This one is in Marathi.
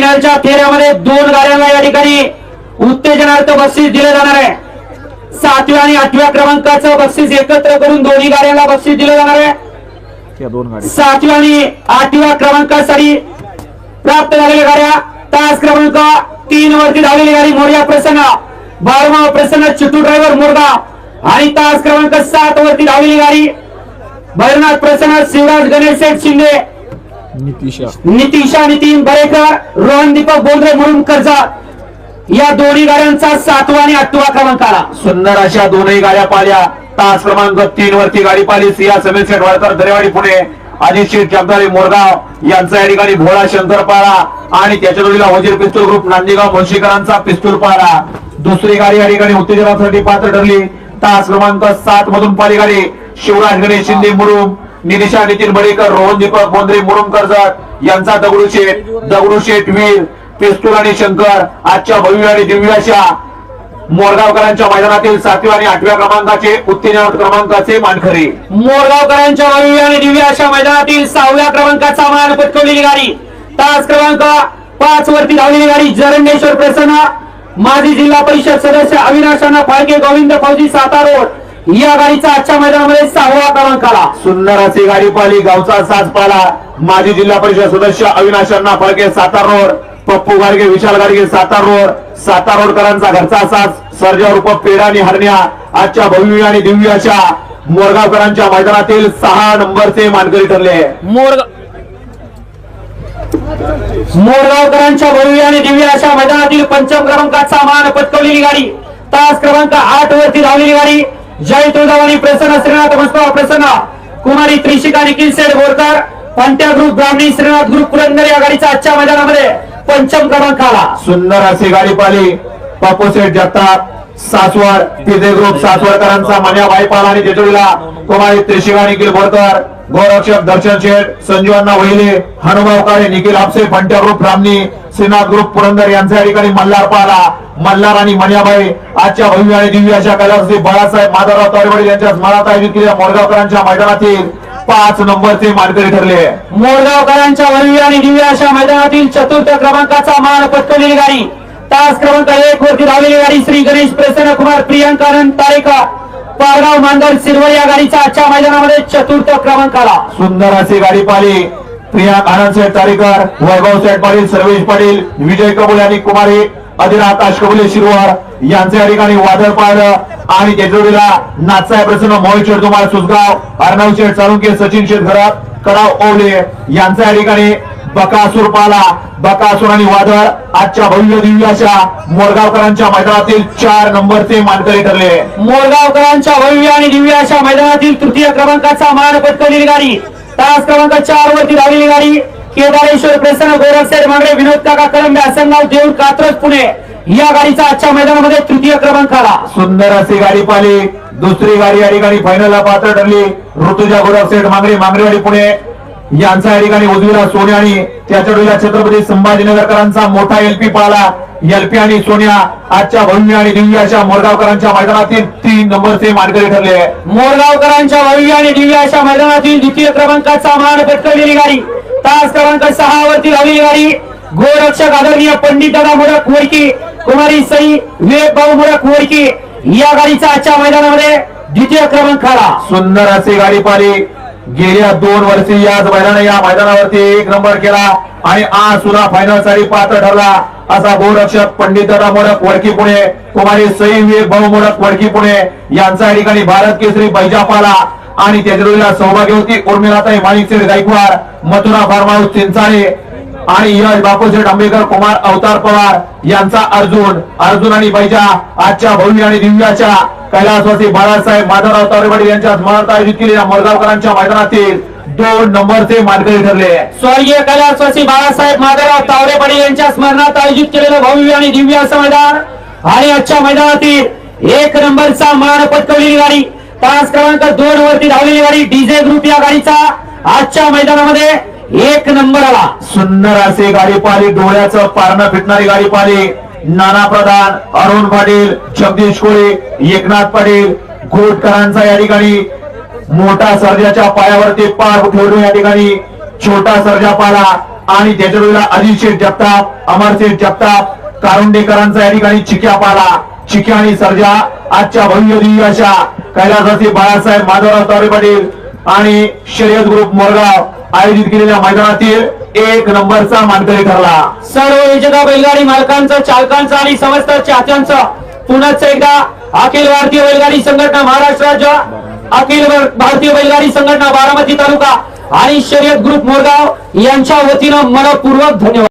फायनलच्या फेऱ्यामध्ये दोन गाड्यांना या ठिकाणी उत्तेजनार्थ बक्षीस दिलं जाणार आहे. सातव्या आणि आठव्या क्रमांकाचं बक्षीस एकत्र करून दोन्ही गाड्यांना बक्षीस दिलं जाणार आहे. या दोन गाडी सातव्या आणि आठव्या क्रमांकासाठी प्राप्त झालेल्या गाड्या तास क्रमांक तीन वरती धावलेली गाडी मोर्या प्रसन्न बाळमा प्रसन्न चिटू ड्रायव्हर मोरगाव आणि तास क्रमांक सात वरती धावलेली गाडी भैरनाथ प्रसन्न शिवराज गणेश शेठ शिंदे नितीशा नितीशा नितीन बरेकर रोहन दीपक बोंद्रे म्हणून कर्जत या दोन्ही गाड्यांचा सातवा आणि आठवा क्रमांक आला. सुंदर अशा दोनही गाड्या पाल्या तास क्रमांक तीन वरती गाडी पाली सिया समीर शेठ वाळकर दरेवाडी पुणे. अजित शेठ जगदाळे मोरगाव. यांचा या ठिकाणी भोळा शंकर पाळा. आणि त्याच्या जोडीला वजीर पिस्तूल ग्रुप नांदेगाव मुळशीकरांचा पिस्तूल पाळा. दुसरी गाडी या ठिकाणी उत्तेजनासाठी पात्र ठरली. तास क्रमांक सात मधून पाली गाडी. शिवराज गणेश शिंदे मुरुम. निदिशा नितीन बडेकर रोहन दीपक बोंद्रे मुरुम कर्जत यांचा दगडूशेठ दगडूशेठ वीर पिस्तूल आणि शंकर आजच्या भव्य आणि दिव्य अशा मोरगावकरांच्या मैदानातील सातव्या आणि आठव्या क्रमांकाचे उत्तेजन क्रमांकाचे मानखरे मोरगावकरांच्या भव्य आणि दिव्य अशा मैदानातील सहाव्या क्रमांकाचा मान पटकवलेली गाडी. तास क्रमांक पाच वरती धावलेली गाडी जरंडेश्वर प्रसन्न. माजी जिल्हा परिषद सदस्य अविनाश फाळके गोविंद फौजी सातारोड या गाडीचा आजच्या मैदानामध्ये सहावा क्रमांक आला. सुंदर अशी गाडी पाहिली गावचा साज पाला माजी जिल्हा परिषद सदस्य अविनाश अण्णा फळके सातार रोड. पप्पू गाडगे विशाल गाडगे सातार रोड. सातार रोडकरांचा घरचा साज सर्जा रूप पेडा आणि हरण्या. आजच्या भव्य आणि दिव्य अशा मोरगावकरांच्या मैदानातील सहा नंबरचे मानकरी ठरले. मोरगाव मोरगावकरांच्या भव्य आणि दिव्य अशा मैदानातील पंचम क्रमांकाचा मान पटकवलेली गाडी. तास क्रमांक आठ वरती धावलेली गाडी. जय तुळजावानी प्रसन्न श्रीनाथ मस्ता प्रसन्न. कुमारी त्रिशिका निखिल सेठ बोरकर. पंट्या ग्रुप ब्राह्मणी श्रीनाथ ग्रुप पुरंदर या गाडीचा आजच्या मैदानामध्ये पंचम क्रमांक आला सुंदर अशी गाडी पाली बापू सेठ जगताप. सासवड पिझे ग्रुप सासवडकरांचा मन्या बाईपाल आणि जेजुरीला कुमारी त्रिशिका निखिल बोरकर गोरक्षक दर्शन शेठ संजू अण्णा वहिले हनुभाव काळे निखिल आपसे फंट्या ग्रुप रामनी श्रीनाथ ग्रुप पुरंदर यांच्या ठिकाणी मल्हार पाला मल्हार आणि मन्याबाई आजच्या भव्य आणि दिव्य अशा कलाकृती बाळासाहेब माधवराव तारेवाडी यांच्या स्मरणात आयोजित केलेल्या मोरगावकरांच्या मैदानातील पाच नंबरचे मानकरी ठरले. मोरगावकरांच्या भव्य आणि दिव्य अशा मैदानातील चतुर्थ क्रमांकाचा मान पटकवलेली गाडी तास क्रमांक एक वरती धावलेली गाडी श्री गणेश प्रसन्न कुमार प्रियंकानंद तारेकर पारगाव मांदर सिरवळ या गाडीचा आजच्या मैदानामध्ये चतुर्थ क्रमांक आला. सुंदर अशी गाडी पाली प्रिया आनंद तारेकर वैभव साहेब पाटील सर्वेश पाटील विजय कबुल आणि कुमारी अधिर आकाश कबुले शिरवार यांच्या ठिकाणी वादळ पाहिलं. आणि त्याच्या नाथसाहेब प्रसन्न मोहित शेठ तुम्हाला सुसगाव अर्णव शेठ चालुंके सचिन शेठ घरात कडाव ओवले यांच्या या ठिकाणी बकासूर पाला बकासूर आणि वादळ आजच्या भव्य दिव्य अशा मोरगावकरांच्या मैदानातील चार नंबरचे मानकरी ठरले. मोरगावकरांच्या भव्य आणि दिव्य अशा मैदानातील तृतीय क्रमांकाचा मान पटकवलेली गाडी तास क्रमांक चार वरती धावलेली गाडी केदारेश्वर प्रसन्न गोरखसेठ मांगडे विनोद काका कळंबे आसनगाव देऊळ कात्रज पुणे या गाडीचा आजच्या मैदानामध्ये तृतीय क्रमांक आला. सुंदर अशी गाडी पाहिली. दुसरी गाडी या ठिकाणी फायनलला पात्र ठरली. ऋतुजा गोरखसेठ मांगरे मांगरेवाडी पुणे. यांचा या ठिकाणी उजवीला सोन्या आणि त्याच्या डोळ्या छत्रपती संभाजीनगरकरांचा मोठा एलपी पाळला. एलपी आणि सोन्या आजच्या भव्य आणि दिव्य अशा मोरगावकरांच्या मैदानातील तीन नंबरचे मानकरी ठरले. मोरगावकरांच्या भव्य आणि दिव्य अशा मैदानातील द्वितीय क्रमांकाचा मान पटकवलेली गाडी. तास क्रमांक सहा वरती धावलेली गाडी. गोरक्षक आदरणीय पंडित दादा मोडक वडकी कुमारी सई विवेक भाऊ मोडक वडकी या गाडीचा आजच्या मैदानामध्ये द्वितीय क्रमांक आला. सुंदर अशी गाडी पाहिली गेल्या दोन वर्षी याच मैदाना या मैदानावरती एक नंबर केला आणि आज सुद्धा फायनलसाठी पात्र ठरला. असा गोरक्षक पंडित मोडक वडकी पुणे. कुमारी सई विवेक भाऊ मोडक वडकी पुणे. यांचा या ठिकाणी भारत केसरी बैजापाला. आणि त्याच्या सौभाग्यवती उर्मिलाताई माणिकसेठ गायकवाड मथुरा फार्म हाऊस चिंचाळे. आणि यश बापूशेठ आंबेकर कुमार अवतार पवार यांचा अर्जुन अर्जुन आणि बैजा आजच्या भव्य आणि दिव्याच्या कैलासवासी बाळासाहेब माधवराव तारेवाडी यांच्या स्मरणार्थ आयोजित केलेल्या मोरगावकरांच्या मैदानातील दोन नंबरचे मानकरी ठरले. स्वर्गीय कैलासवासी बाळासाहेब माधवराव तावरे पाटील यांच्या स्मरणात आयोजित केलेलं भव्य आणि दिव्य असं मैदान आणि आजच्या मैदानातील एक नंबरचा मान पटकवलेली गाडी तास क्रमांक दोन वरती धावलेली गाडी डीजे ग्रुप या गाडीचा आजच्या मैदानामध्ये एक नंबर आला. सुंदर असे गाडी पाहिली डोळ्याचं पारणं फिटणारी गाडी पाहिली. नाना प्रधान अरुण पाटील जगदीश कोळे एकनाथ पाटील घोटकरांचा या ठिकाणी मोठा सर्जाच्या पायावरती पार ठेवून या ठिकाणी. छोटा सर्जा पाला आणि त्याच्या वेळेला अजित जगताप अमरशेठ जगताप कारुंडेकरांचा या ठिकाणी चिक्या पाला चिक्या आणि सर्जा आजच्या भव्य दिव्य अशा कैलासाचे बाळासाहेब माधवराव तावरे पाटील आणि शर्यत ग्रुप मोरगाव. आयोजित केलेल्या मैदानातील एक नंबरचा मानकरी ठरला. सर्व विजेता बैलगाडी मालकांचं चालकांचं आणि समस्त चाहत्यांचं पुन्हा एकदा अखिल भारतीय बैलगाडी संघटना महाराष्ट्र राज्य अखिल भारतीय बैलगाडी संघटना बारामती तालुका आणि शर्यत ग्रुप मोरगाव यांच्या वतीनं मनपूर्वक धन्यवाद.